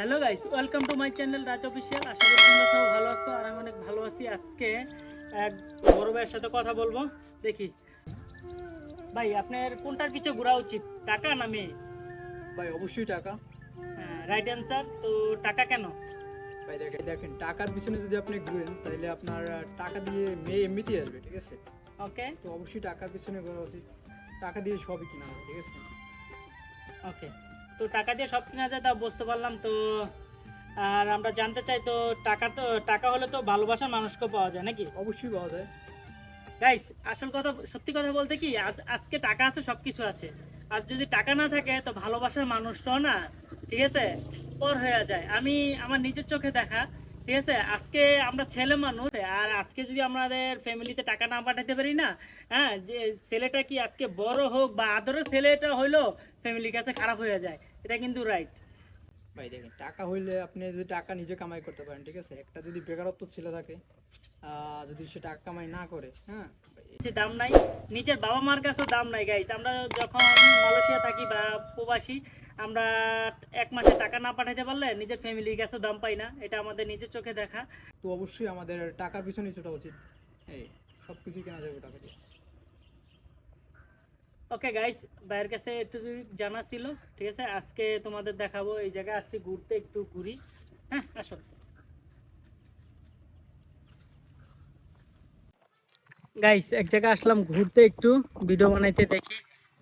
Hello guys welcome to my channel Raj official আশা করি তোমরা সব ভালো আছো আর আমি অনেক ভালো আছি আজকে। এক বড় ভাইয়ের সাথে কথা বলব। দেখি। ভাই আপনার কোনটার পিছনে ঘোরা উচিত? টাকা না মেয়ে? ভাই অবশ্যই টাকা। রাইট অ্যান্সার তো টাকা কেন? ভাই দেখেন দেখেন টাকার পিছনে যদি আপনি ঘুরেন তাহলে আপনার টাকা দিয়ে মেয়ে এমনিতেই আসবে ঠিক আছে? ওকে তো অবশ্যই টাকার পিছনে ঘোরা উচিত। টাকা দিয়ে সবই কিনা ঠিক আছে? ওকে তো টাকা দিয়ে সব কিনা যায় তা বুঝতে পারলাম তো। আর আমরা জানতে চাই তো টাকা তো টাকা হলে তো ভালোবাসার মানুষকে পাওয়া যায় নাকি? অবশ্যই পাওয়া যায়। গাইস আসল কথা সত্যি কথা বলতে কি আজ- আজকে টাকা আছে সব কিছু আছে। আর যদি টাকা না থাকে তো ভালোবাসার মানুষটাও না ঠিক আছে? পর হয়ে যায়। আমি আমার নিজের চোখে দেখা ঠিক আছে? আজকে আমরা ছেলে মানুষ আর আজকে যদি আমাদের ফ্যামিলিতে টাকা না পাঠাতে পারি না হ্যাঁ? যে ছেলেটা কি আজকে বড় হোক বা আদরের ছেলেটা হইল ফ্যামিলির কাছে খারাপ হয়ে যায়। এটা কিন্তু রাইট ভাই দেখেন টাকা হইলে আপনি যদি টাকা নিজে কামাই করতে পারেন ঠিক আছে? একটা যদি বেকারত্ব ছেলে থাকে যদি সে টাকা কামাই না করে হ্যাঁ? সে দাম নাই। নিজের বাবা মার কাছেও দাম নাই গাইস আমরা যখন মালয়েশিয়া থাকি বা প্রবাসী আমরা এক মাসে টাকা না পাঠাতে পারলে নিজের ফ্যামিলির কাছেও দাম পাই না। এটা আমাদের নিজের চোখে দেখা। তো অবশ্যই আমাদের টাকার পিছনেই ছোটা উচিত। এই সব কিছুই কেনা যাবে টাকা দিয়ে। ওকে গাইস ভাইয়ের কাছে একটু জানা ছিল, ঠিক আছে? আজকে তোমাদের দেখাবো এই জায়গায় আসছি ঘুরতে একটু ঘুরি। হ্যাঁ আসো। গাইস এক জায়গায় আসলাম ঘুরতে একটু ভিডিও বানাইতে দেখি।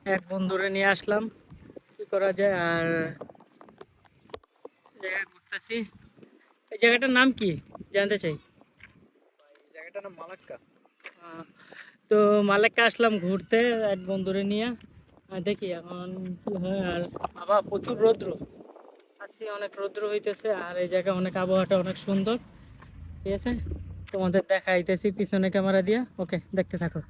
এক বন্ধুরে নিয়ে আসলাম, কি করা যায়? আর জায়গায় ঘুরতেছি। এই জায়গাটার নাম কি? জানতে চাই। জায়গাটার নাম মালাক্কা। তো মালেককে আসলাম ঘুরতে এক বন্ধুরে নিয়ে। দেখি এখন কি হয় আর আবার প্রচুর রৌদ্র। আসি অনেক রৌদ্র হইতেছে আর এই জায়গায় অনেক আবহাওয়াটা অনেক সুন্দর। ঠিক আছে? তোমাদের দেখাইতেছি পিছনে ক্যামেরা দিয়ে। ওকে দেখতে থাকো।